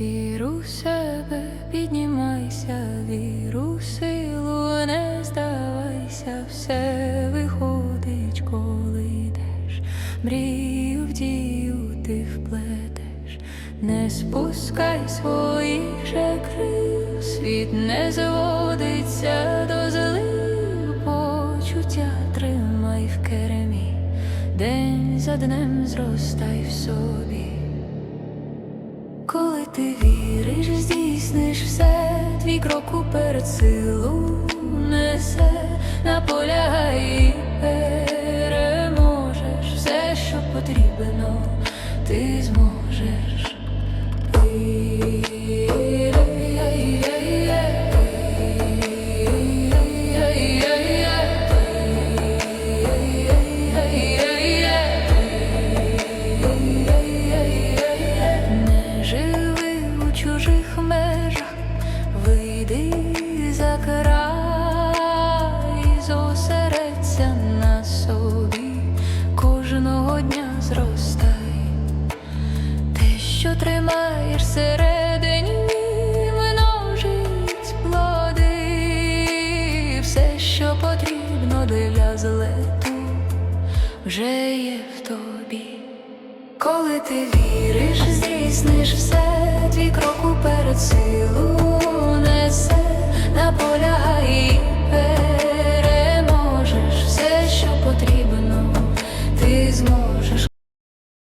Віру в себе, піднімайся, віру в силу, не здавайся, все виходить, коли йдеш, мрію в дію ти вплетеш, не спускай своїх же крил, світ не зводиться до злих почуття, тримай в керемі, день за днем зростай в собі. Ти віриш, здійсниш все, твій крок уперед силу несе, наполягай і переможеш все, що потрібно, ти зможеш. Тримаєш всередині, множить плоди, все, що потрібно для злету, вже є в тобі. Коли ти віриш, здійсниш все, твій крок уперед силу